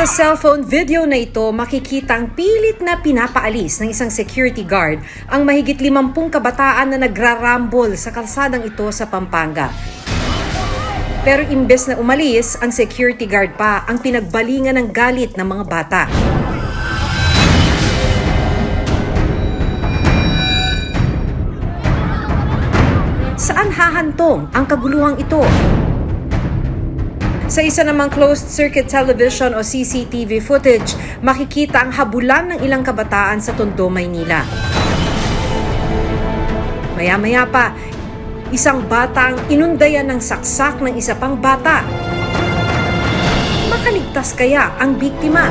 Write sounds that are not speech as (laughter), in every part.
Sa cellphone video na ito, makikita ang pilit na pinapaalis ng isang security guard ang mahigit 50 kabataan na nagrarambol sa kalsadang ito sa Pampanga. Pero imbes na umalis, ang security guard pa ang pinagbalingan ng galit ng mga bata. Saan hahantong ang kaguluhang ito? Sa isa namang closed-circuit television o CCTV footage, makikita ang habulan ng ilang kabataan sa Tondo, Maynila. Maya-maya pa, isang bata ang inundayan ng saksak ng isa pang bata. Makaligtas kaya ang biktima?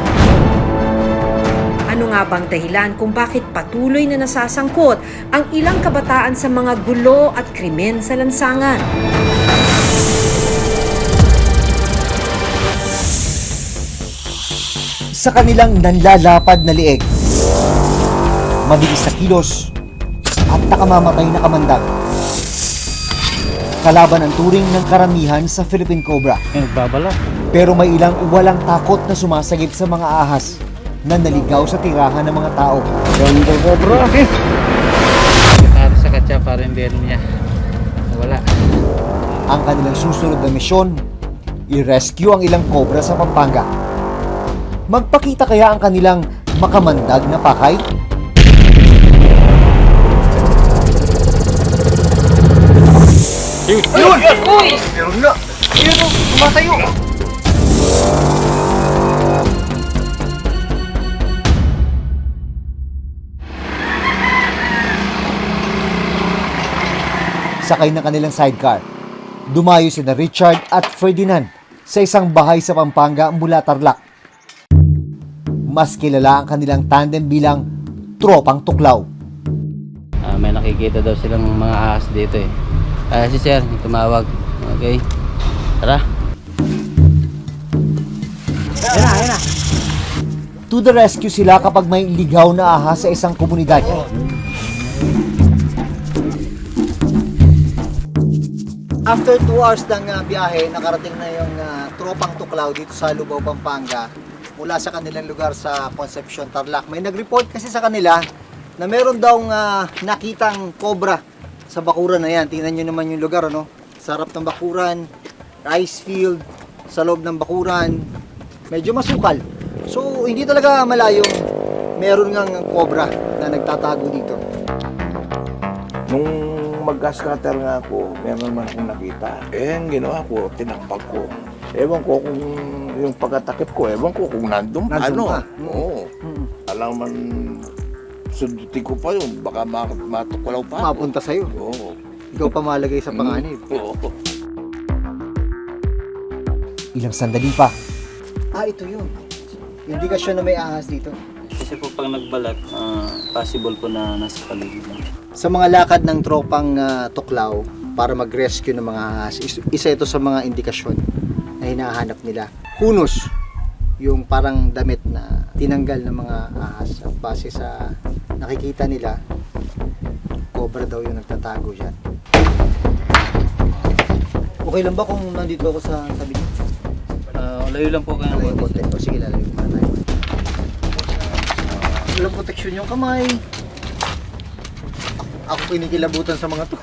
Ano nga bang dahilan kung bakit patuloy na nasasangkot ang ilang kabataan sa mga gulo at krimen sa lansangan? Sa kanilang nanlalapad na lieg. Mabilis sa kilos at nakamamatay na kamandag. Kalaban ang turing ng karamihan sa Philippine Cobra. Yung nagbabalak. Pero may ilang walang takot na sumasagip sa mga ahas na naligaw sa tirahan ng mga tao. Ganda cobra. Para sa katsa para venom niya. Wala. Ang kanilang susunod na misyon, i-rescue ang ilang cobra sa Pampanga. Magpakita kaya ang kanilang makamandag na pakay? Sakay ng kanilang sidecar. Dumayo sina Richard at Ferdinand sa isang bahay sa Pampanga mula Tarlac. Mas kilala ang kanilang tandem bilang tropang tuklaw. Ah, may nakikita daw silang mga ahas dito eh. Ah, si sir, tumawag. Okay. Tara. To the rescue sila kapag may ligaw na ahas sa isang komunidad. After 2 hours ng ah, biyahe, nakarating na yung ah, tropang tuklaw dito sa Lubao, Pampanga mula sa kanilang lugar sa Concepcion, Tarlac. May nag-report kasi sa kanila na meron daw ah, nakitang cobra sa bakuran na yan. Tingnan nyo naman yung lugar, ano? Sa harap ng bakuran, rice field, sa loob ng bakuran, medyo masukal. So, hindi talaga malayo. Meron ngang cobra na nagtatago dito. Nung mag-gas cutter nga ako, meron naman akong nakita. Eh, ginawa ko, tinakpak ko. Ewan ko kung yung pagkatakip ko, ewan ko kung nandun, Nandun ano. pa. Oo. Mm. Alam man, sundutin ko pa yun. Baka ma- matuklaw pa. Mapunta sa'yo. Oo. Ikaw pa malagay sa panganib. Oo. Ilang sandali pa. Ah, ito yun. Indikasyon na may ahas dito. Kasi po pag nagbalat, ah, possible po na nasa paligid lang. Sa mga lakad ng tropang ah, tuklaw para mag-rescue ng mga ahas, is- isa ito sa mga indikasyon hinahanap nila. Hunos, yung parang damit na tinanggal ng mga ahas at base sa nakikita nila, cobra daw yung nagtatago dyan. Okay lang ba kung nandito ako sa tabi niyo? Ah, layo lang po kayo ng konti. O sige, lalayo muna tayo. Walang proteksyon yung kamay. Ako pinikilabutan sa mga to.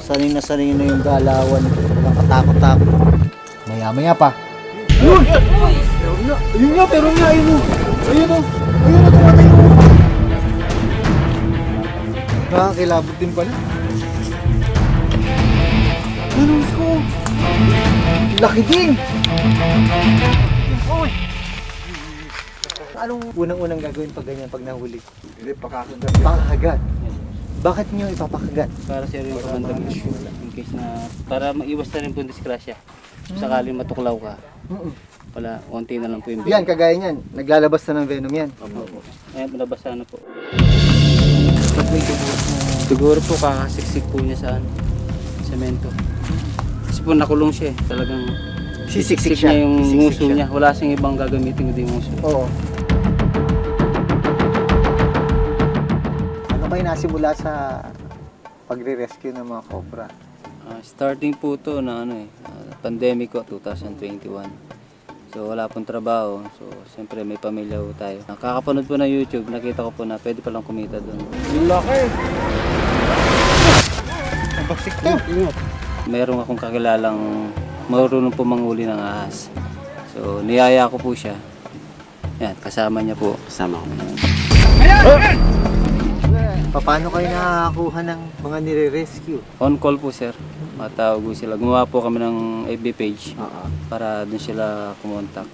Sanay na sanay na yung galawan. Nakatakot-takot. Maya-maya pa. Yun! Meron nga! Ayun nga, pero nga, ayun o! Ayun o! Ayun o, tumatayo o! Nakakilabot din pala. Ano ko? Laki din! Anong unang-unang gagawin pag ganyan pag nahuli? Hindi, pakakagat. Pakakagat. Bakit niyo ipapakagat? Para sir yung kamandag issue. In case na, para maiwas na rin po yung disgrasya. Kung sakaling matuklaw ka, Mm-mm. wala, konti na lang po yung Yan, kagaya niyan. Naglalabas na ng venom yan. Opo. Ayan, malabasa na po. Siguro po kakasiksik po niya sa ano, semento. Kasi po nakulong siya eh. Talagang Sisiksik siya. niya yung Sisiksik nguso siya. niya. Wala siyang ibang gagamitin kundi yung nguso. Oo. Ano kayo nasimula sa pagre-rescue ng mga cobra? Ah, starting po to na ano eh, ah, pandemic ko 2021. So wala pong trabaho. So siyempre may pamilya po tayo. Nakakapanood po ng YouTube, nakita ko po na pwede palang kumita doon. Mayroon akong kakilalang marunong po manghuli ng ahas. So niyaya ko po siya. Yan, kasama niya po. Kasama ko. Paano kayo nakakakuha ng mga nire-rescue? On call po sir. Matawag po sila. Gumawa po kami ng FB page Oo. para doon sila kumontak.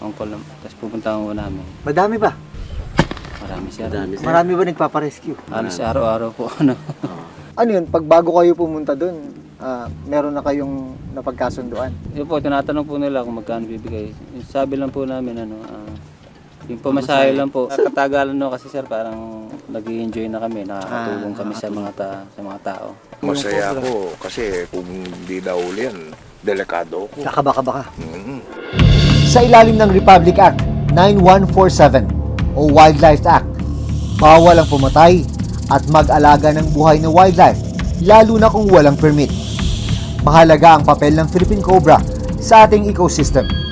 On call lang. Tapos pupunta ko namin. Madami ba? Marami sir. Marami ba nagpaparescue? Halos araw-araw po. (laughs) Ano. Ano yun, pag bago kayo pumunta dun, ah, meron na kayong napagkasunduan? Yun po, tinatanong po nila kung magkano bibigay. Sabi lang po namin, ano, ah, yung pamasahe lang po. Katagalan no kasi sir, parang nag enjoy na kami, nakakatulong kami sa mga ta sa mga tao. Masaya ako kasi kung hindi na uli yan, delikado ako. Nakabaka baka. Mm. Sa ilalim ng Republic Act 9147 o Wildlife Act, bawal ang pumatay at mag-alaga ng buhay na wildlife, lalo na kung walang permit. Mahalaga ang papel ng Philippine Cobra sa ating ecosystem.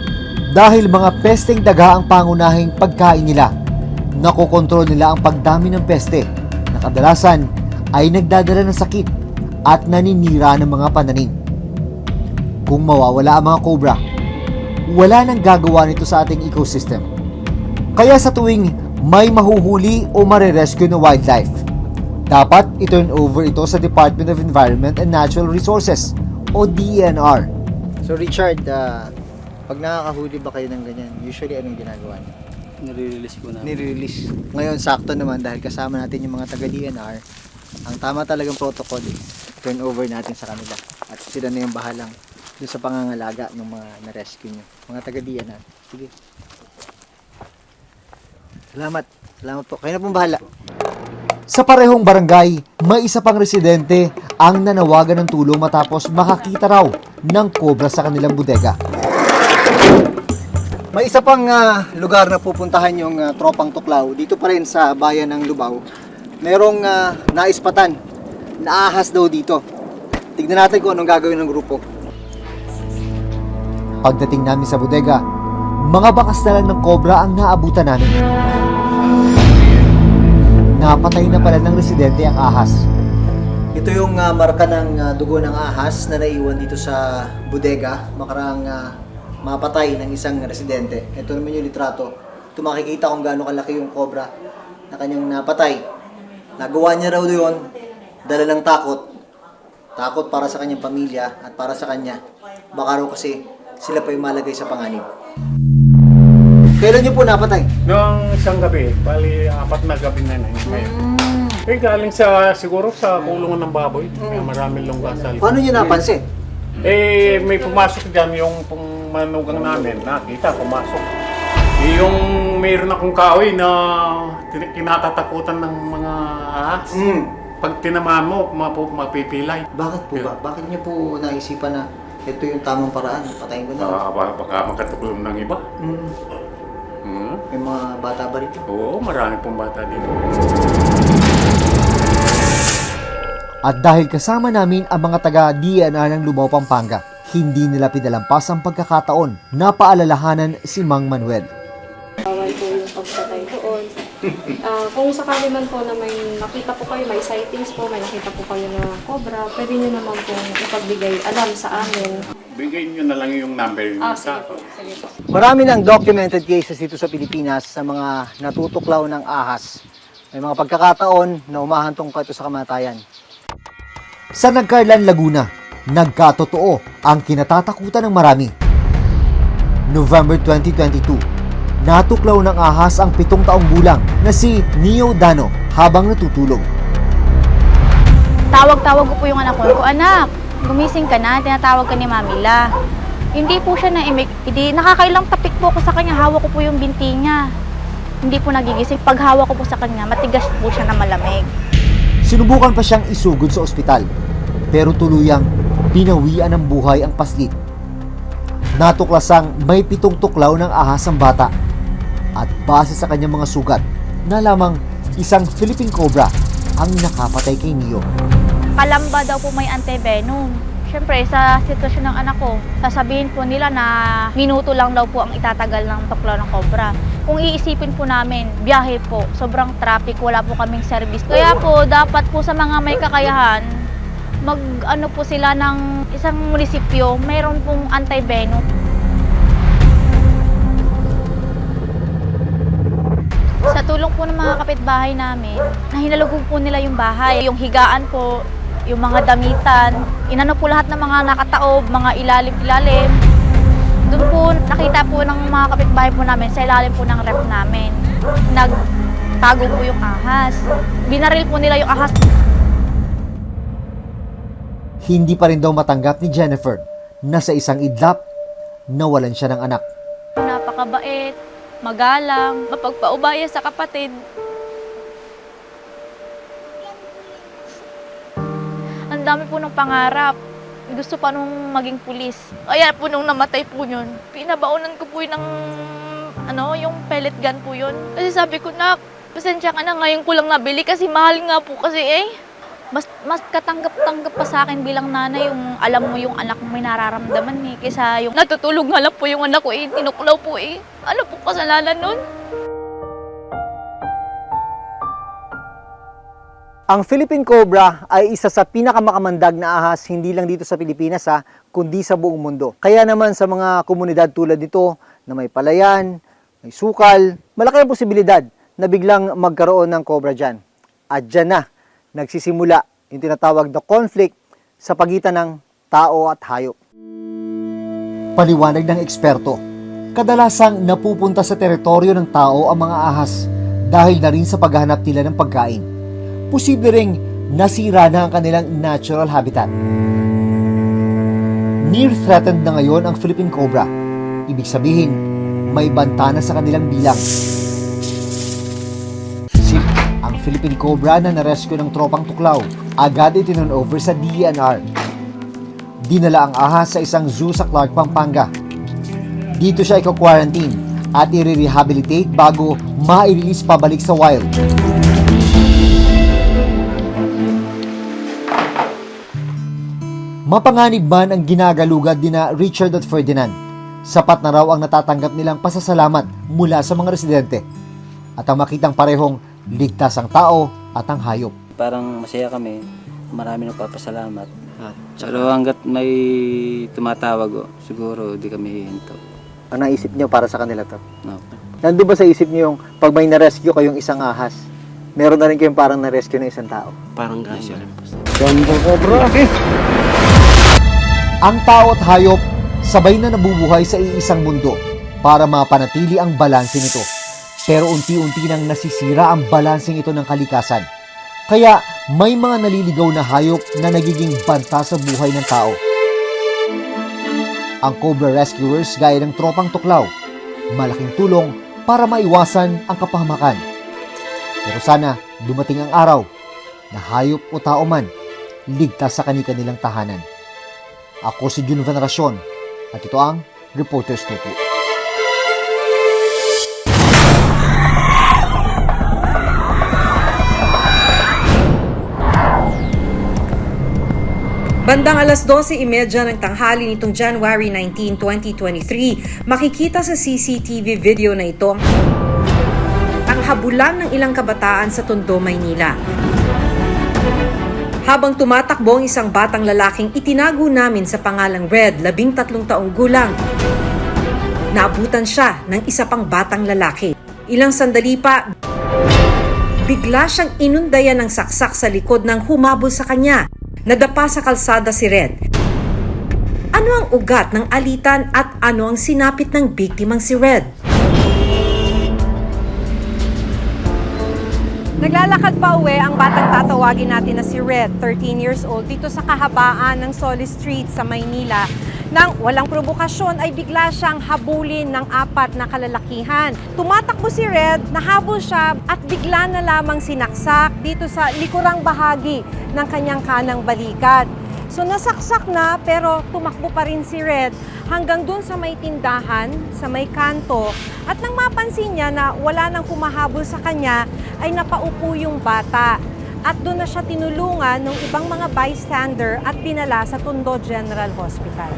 Dahil mga pesteng daga ang pangunahing pagkain nila, nakokontrol nila ang pagdami ng peste na kadalasan ay nagdadala ng sakit at naninira ng mga pananim. Kung mawawala ang mga cobra, wala nang gagawa nito sa ating ecosystem. Kaya sa tuwing may mahuhuli o marerescue na wildlife, dapat i-turn over ito sa Department of Environment and Natural Resources o DENR. So Richard, ah, pag nakakahuli ba kayo ng ganyan, usually anong ginagawa niyo? Nire-release po namin. Nire-release. Ngayon, sakto naman dahil kasama natin yung mga taga-DNR, ang tama talagang protocol is turn over natin sa kanila. At sila na yung bahalang dun sa pangangalaga ng mga na-rescue nyo. Mga taga-DNR. Sige. Salamat. Salamat po. Kayo na pong bahala. Sa parehong barangay, may isa pang residente ang nanawagan ng tulong matapos makakita raw ng kobra sa kanilang bodega. May isa pang ah, lugar na pupuntahan yung ah, tropang tuklaw dito pa rin sa bayan ng Lubao. Merong ah, naispatan na ahas daw dito. Tignan natin kung anong gagawin ng grupo. Pagdating namin sa bodega, mga bakas na lang ng kobra ang naabutan namin. Napatay na pala ng residente ang ahas. Ito yung ah, marka ng ah, dugo ng ahas na naiwan dito sa bodega. Makarang ah, mapatay ng isang residente. Ito naman yung litrato. Ito makikita kung gaano kalaki yung cobra na kanyang napatay. Nagawa niya raw yun, dala ng takot. Takot para sa kanyang pamilya at para sa kanya. Baka raw kasi sila pa yung malagay sa panganib. Kailan niyo po napatay? Noong isang gabi, bali apat na gabi na na yun ngayon. Eh, galing sa, siguro sa kulungan ng baboy. May maraming longga sa likod. Paano niyo napansin? Eh, may pumasok dyan yung pong manugang namin. Nakita, pumasok. Eh, yung mayroon akong kahoy na tin- kinatatakutan ng mga ahas. Hmm. Pag tinamaan mo, mapu- mapipilay. Bakit po ba? Bakit niyo po naisipan na ito yung tamang paraan? Patayin ko na. Baka, baka, baka makatukulong ng iba. Mm. Hmm? May mga bata ba rito? Oo, marami pong bata dito. At dahil kasama namin ang mga taga-DNR ng Lumao, Pampanga, hindi nila pinalampas ang pagkakataon na paalalahanan si Mang Manuel. Bawal po yung pagpatay doon. Ah, kung sakali man po na may nakita po kayo, may sightings po, may nakita po kayo na cobra, pwede nyo naman pong ipagbigay alam sa amin. Bigay nyo na lang yung number yung Ah, sa sige po. Sige po. Marami ng documented cases dito sa Pilipinas sa mga natutuklaw ng ahas. May mga pagkakataon na umahantong ka ito sa kamatayan. Sa Nagcarlan, Laguna, nagkatotoo ang kinatatakutan ng marami. November 2022, natuklaw ng ahas ang pitong taong gulang na si Neo Dano habang natutulog. Tawag-tawag ko po yung anak ko. Anak, gumising ka na. Tinatawag ka ni Mamila. Hindi po siya naimik. Hindi, nakakailang tapik po ako sa kanya. Hawak ko po yung binti niya. Hindi po nagigising. Pag hawak ko po sa kanya, matigas po siya na malamig. Sinubukan pa siyang isugod sa ospital, pero tuluyang binawian ng buhay ang paslit. Natuklasang may pitong tuklaw ng ahas ang bata at base sa kanyang mga sugat na lamang isang Philippine Cobra ang nakapatay kay Neo. Kalamba daw po may antivenom. Siyempre, sa sitwasyon ng anak ko, sasabihin po nila na minuto lang daw po ang itatagal ng tuklaw ng cobra. Kung iisipin po namin, biyahe po, sobrang traffic, wala po kaming service. Kaya po, dapat po sa mga may kakayahan, mag ano po sila ng isang munisipyo, mayroon pong anti-venom. Sa tulong po ng mga kapitbahay namin, na hinalugog po nila yung bahay. Yung higaan po, yung mga damitan, inano po lahat ng mga nakataob, mga ilalim-ilalim. Doon po nakita po ng mga kapitbahay po namin sa ilalim po ng rep namin. Nagtago po yung ahas. Binaril po nila yung ahas. Hindi pa rin daw matanggap ni Jennifer na sa isang idlap, nawalan siya ng anak. Napakabait, magalang, mapagpaubaya sa kapatid. Ang dami po ng pangarap. Gusto pa nung maging pulis. Kaya po nung namatay po yun, pinabaunan ko po yun ng, ano, yung pellet gun po yun. Kasi sabi ko, nak, pasensya ka na, ngayon ko lang nabili kasi mahal nga po kasi eh. Mas, mas katanggap-tanggap pa sa akin bilang nanay yung alam mo yung anak mo may nararamdaman eh. Kaysa yung natutulog nga lang po yung anak ko eh, tinuklaw po eh. Ano po kasalanan nun? Ang Philippine Cobra ay isa sa pinakamakamandag na ahas hindi lang dito sa Pilipinas ha, kundi sa buong mundo. Kaya naman sa mga komunidad tulad nito na may palayan, may sukal, malaki ang posibilidad na biglang magkaroon ng cobra dyan. At dyan na nagsisimula yung tinatawag na conflict sa pagitan ng tao at hayop. Paliwanag ng eksperto, kadalasang napupunta sa teritoryo ng tao ang mga ahas dahil na rin sa paghahanap nila ng pagkain. Posible ring nasira na ang kanilang natural habitat. Near threatened na ngayon ang Philippine Cobra. Ibig sabihin, may banta na sa kanilang bilang. Philippine Cobra na narescue ng tropang tuklaw. Agad itinon over sa DENR. Dinala ang ahas sa isang zoo sa Clark, Pampanga. Dito siya iko-quarantine at i-rehabilitate bago ma-release pabalik sa wild. Mapanganib man ang ginagalugad ni na Richard at Ferdinand. Sapat na raw ang natatanggap nilang pasasalamat mula sa mga residente. At ang makitang parehong ligtas ang tao at ang hayop. Parang masaya kami. Marami nagpapasalamat. Ah, Pero hanggat may tumatawag, oh, siguro di kami hihinto. Ang naisip niyo para sa kanila to? No. Nandun ba sa isip niyo yung pag may na-rescue kayong isang ahas, meron na rin kayong parang na-rescue na isang tao? Parang ganyan rin po. Ang tao at hayop sabay na nabubuhay sa iisang mundo para mapanatili ang balanse nito. Pero unti-unti nang nasisira ang balanseng ito ng kalikasan. Kaya may mga naliligaw na hayop na nagiging banta sa buhay ng tao. Ang Cobra Rescuers gaya ng tropang tuklaw, malaking tulong para maiwasan ang kapahamakan. Pero sana dumating ang araw na hayop o tao man ligtas sa kani-kanilang tahanan. Ako si Jun Veneracion at ito ang Reporter's Notebook. Bandang alas 12.30 ng tanghali nitong January 19, 2023, makikita sa CCTV video na ito ang habulan ng ilang kabataan sa Tondo, Maynila. Habang tumatakbo ang isang batang lalaking itinago namin sa pangalang Red, labing tatlong taong gulang, naabutan siya ng isa pang batang lalaki. Ilang sandali pa, bigla siyang inundayan ng saksak sa likod ng humabol sa kanya. Nadapa sa kalsada si Red. Ano ang ugat ng alitan at ano ang sinapit ng biktimang si Red? Naglalakad pa uwi ang batang tatawagin natin na si Red, 13 years old, dito sa kahabaan ng Solis Street sa Maynila. Nang walang provokasyon ay bigla siyang habulin ng apat na kalalakihan. Tumatakbo si Red, nahabol siya at bigla na lamang sinaksak dito sa likurang bahagi ng kanyang kanang balikat. So nasaksak na pero tumakbo pa rin si Red hanggang dun sa may tindahan, sa may kanto. At nang mapansin niya na wala nang kumahabol sa kanya, ay napaupo yung bata. At doon na siya tinulungan ng ibang mga bystander at dinala sa Tondo General Hospital.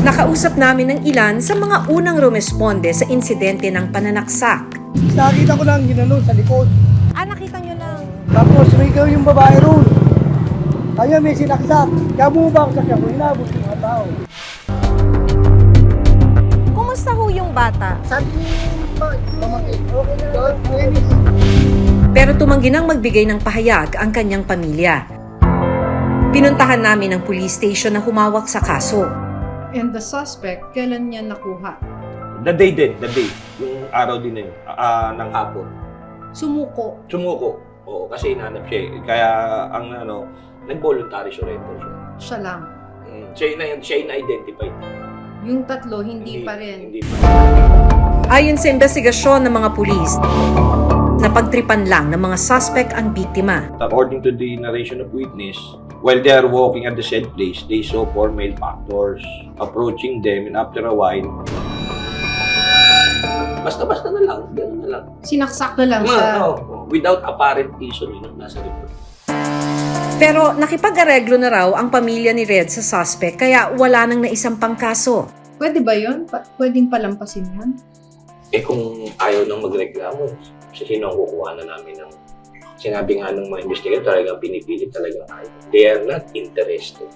Nakausap namin ng ilan sa mga unang rumesponde sa insidente ng pananaksak. Nakita ko lang ginano sa likod. Ah, nakita nyo lang. Tapos sumigaw yung babae roon. Kaya may sinaksak. Kaya bumaba ako sa kaya ko, inabot yung mga tao. Kumusta ho yung bata? Sabi ni pamangkin, okay na. Pero tumanggi nang magbigay ng pahayag ang kanyang pamilya. Pinuntahan namin ang police station na humawak sa kaso. And the suspect, kailan niya nakuha? The day din, the day. Yung araw din na yun, ah, ng hapon. Sumuko. Sumuko. Oo, kasi hinanap siya eh. Kaya ang ano, nag-voluntary surrender siya. Siya lang. Mm, siya na siya na identified. Yung tatlo, hindi, pa rin. Hindi pa. Ayon sa investigasyon ng mga pulis, napagtripan lang ng mga suspect ang biktima. According to the narration of witness, while they are walking at the said place, they saw four male factors approaching them and after a while, basta-basta na lang, gano'n na lang. Sinaksak na lang siya. oo, without apparent reason, yun ang nasa report. Pero nakipag-areglo na raw ang pamilya ni Red sa suspect kaya wala nang naisampang kaso. Pwede ba yun? Pa- pwedeng palampasin yan? Eh kung ayaw nang magreklamo, sino ang kukuha na namin ng sinabi nga ng mga investigator talagang pinipilit talaga ayaw. They are not interested.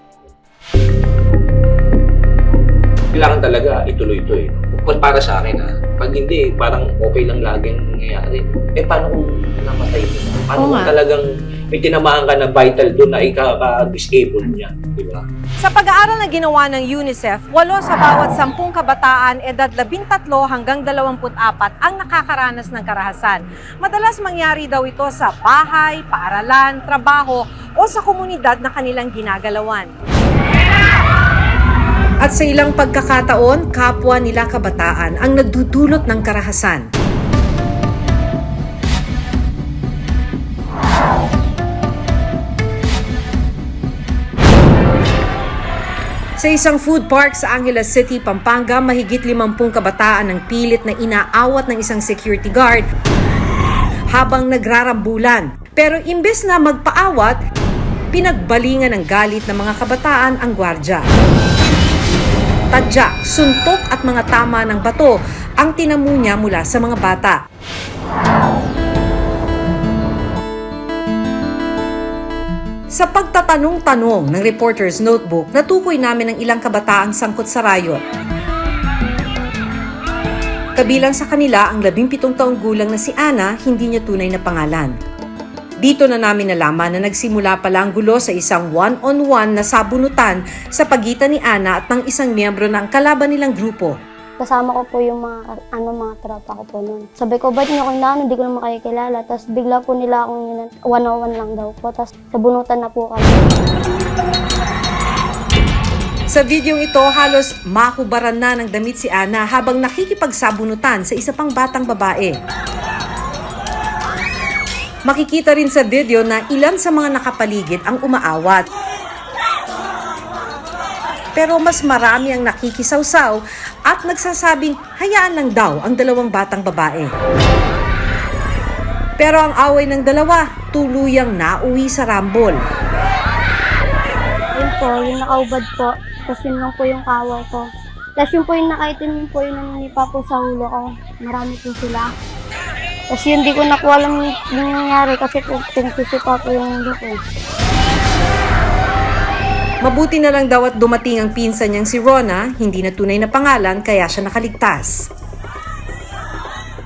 Kailangan talaga ituloy ito eh. Kung para sa akin ah, pag hindi, parang okay lang laging nangyayari. Eh paano kung namatay mo? Paano Oo kung nga. talagang may tinamaan ka na vital doon na ikaka-disable niya? Di ba? Sa pag-aaral na ginawa ng UNICEF, walo sa bawat sampung kabataan edad 13 hanggang 24 ang nakakaranas ng karahasan. Madalas mangyari daw ito sa bahay, paaralan, trabaho o sa komunidad na kanilang ginagalawan. At sa ilang pagkakataon, kapwa nila kabataan ang nagdudulot ng karahasan. Sa isang food park sa Angeles City, Pampanga, mahigit 50 kabataan ang pilit na inaawat ng isang security guard habang nagrarambulan. Pero imbes na magpaawat, pinagbalingan ng galit ng mga kabataan ang gwardya. Tadyak, suntok at mga tama ng bato ang tinamu niya mula sa mga bata. Sa pagtatanong-tanong ng reporter's notebook, natukoy namin ang ilang kabataang sangkot sa riot. Kabilang sa kanila ang 17 taong gulang na si Ana, hindi niya tunay na pangalan. Dito na namin nalaman na nagsimula pala ang gulo sa isang one-on-one na sabunutan sa pagitan ni Ana at ng isang miyembro ng kalaban nilang grupo. Kasama ko po yung mga, ano, mga tropa ko po noon. Sabi ko, ba't niyo ako inaano? Hindi ko naman kayo kilala. Tapos bigla po nila akong yun, one-on-one lang daw po. Tapos sabunutan na po kami. Sa video ito, halos makubaran na ng damit si Ana habang nakikipagsabunutan sa isa pang batang babae. Makikita rin sa video na ilan sa mga nakapaligid ang umaawat. Pero mas marami ang nakikisawsaw at nagsasabing hayaan lang daw ang dalawang batang babae. Pero ang away ng dalawa, tuluyang nauwi sa rambol. Yun po, yung nakaubad po. Tapos yun lang po yung kawa ko. Tapos yun po yung nakaitim yun po yung naninipa po sa ulo ko. Marami po sila. Tapos yun, di ko na po alam yung, nangyari kasi po pinagsusupa po yung ko. Mabuti na lang daw at dumating ang pinsan niyang si Rona, hindi na tunay na pangalan kaya siya nakaligtas.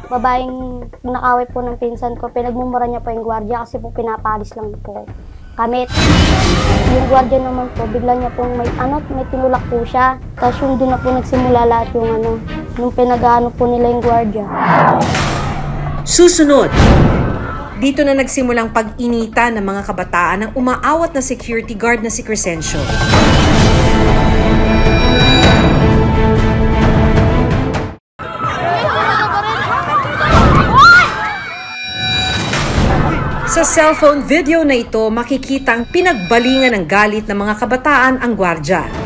babaeng nakaway po ng pinsan ko, pinagmumura niya po yung gwardiya kasi po pinapalis lang po kami. Yung gwardiya naman po, bigla niya pong may, ano, may tinulak po siya. Tapos yung doon na po nagsimula lahat yung ano, yung pinag-ano po nila yung gwardiya. Susunod, dito na nagsimulang pag-inita ng mga kabataan ng umaawat na security guard na si Crescencio. Sa cellphone video na ito, makikitang pinagbalingan ng galit ng mga kabataan ang gwardya.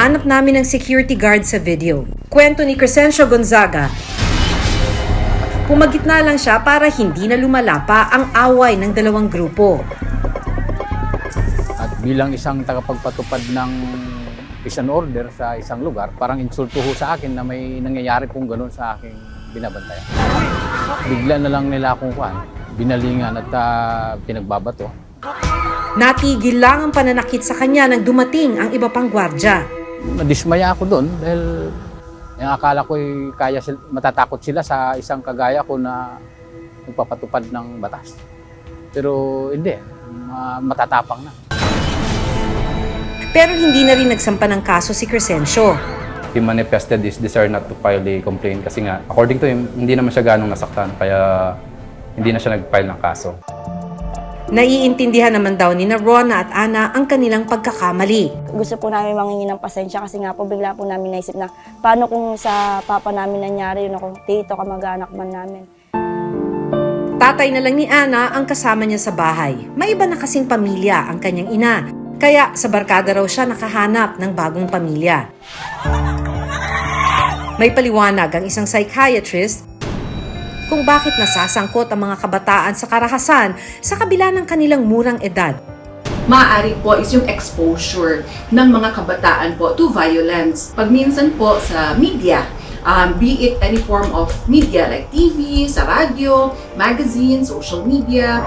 Nahanap namin ang security guard sa video. Kwento ni Crescencio Gonzaga, pumagitna lang siya para hindi na lumala pa ang away ng dalawang grupo. At bilang isang tagapagpatupad ng isang order sa isang lugar, parang insulto ho sa akin na may nangyayari pong ganun sa aking binabantayan. Bigla na lang nila akong kuhan, binalingan at ah, pinagbabato. Natigil lang ang pananakit sa kanya nang dumating ang iba pang gwardya. Nadismaya ako doon dahil yung akala ko kaya sil- matatakot sila sa isang kagaya ko na nagpapatupad ng batas. Pero hindi, ma- matatapang na. Pero hindi na rin nagsampa ng kaso si Crescencio. He manifested his desire not to file the complaint kasi nga, according to him, hindi naman siya ganong nasaktan kaya hindi na siya nag-file ng kaso. Naiintindihan naman daw ni na Rona at Ana ang kanilang pagkakamali. Gusto po namin mangingi ng pasensya kasi nga po bigla po namin naisip na paano kung sa papa namin nangyari yun ako, tito, kamag-anak man namin. Tatay na lang ni Ana ang kasama niya sa bahay. May iba na kasing pamilya ang kanyang ina. Kaya sa barkada raw siya nakahanap ng bagong pamilya. May paliwanag ang isang psychiatrist kung bakit nasasangkot ang mga kabataan sa karahasan sa kabila ng kanilang murang edad. maaari po is yung exposure ng mga kabataan po to violence. Pag minsan po sa media, um, be it any form of media like TV, sa radyo, magazine, social media,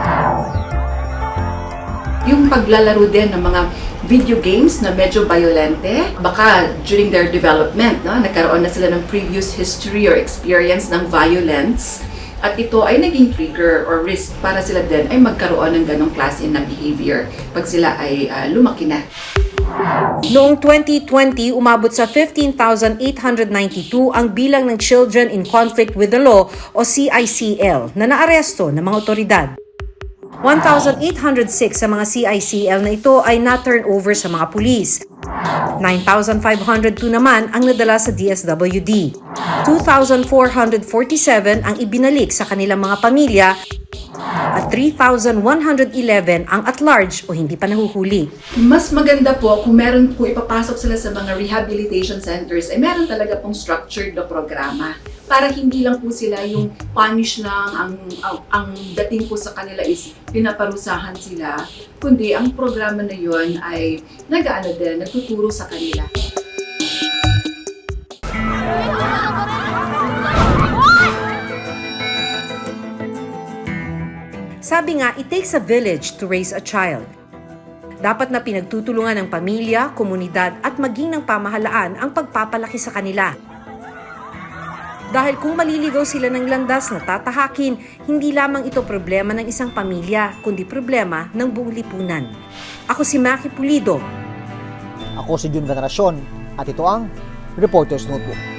yung paglalaro din ng mga video games na medyo violente, baka during their development, no, nagkaroon na sila ng previous history or experience ng violence, at ito ay naging trigger or risk para sila din ay magkaroon ng ganong klase na behavior pag sila ay ah, lumaki na. Noong 2020, umabot sa 15,892 ang bilang ng Children in Conflict with the Law o CICL na naaresto ng mga otoridad. 1,806 sa mga CICL na ito ay na-turn over sa mga pulis. 9,502 naman ang nadala sa DSWD. 2,447 ang ibinalik sa kanilang mga pamilya at 3,111 ang at large o hindi pa nahuhuli. Mas maganda po kung meron po ipapasok sila sa mga rehabilitation centers, ay meron talaga pong structured na programa para hindi lang po sila yung punish lang, ang, ang, ang dating po sa kanila is pinaparusahan sila, kundi ang programa na yon ay nag-ano din, nagtuturo sa kanila. Sabi nga, it takes a village to raise a child. Dapat na pinagtutulungan ng pamilya, komunidad at maging ng pamahalaan ang pagpapalaki sa kanila. Dahil kung maliligaw sila ng landas na tatahakin, hindi lamang ito problema ng isang pamilya, kundi problema ng buong lipunan. Ako si Maki Pulido. Ako si Jun Veneracion at ito ang Reporter's Notebook.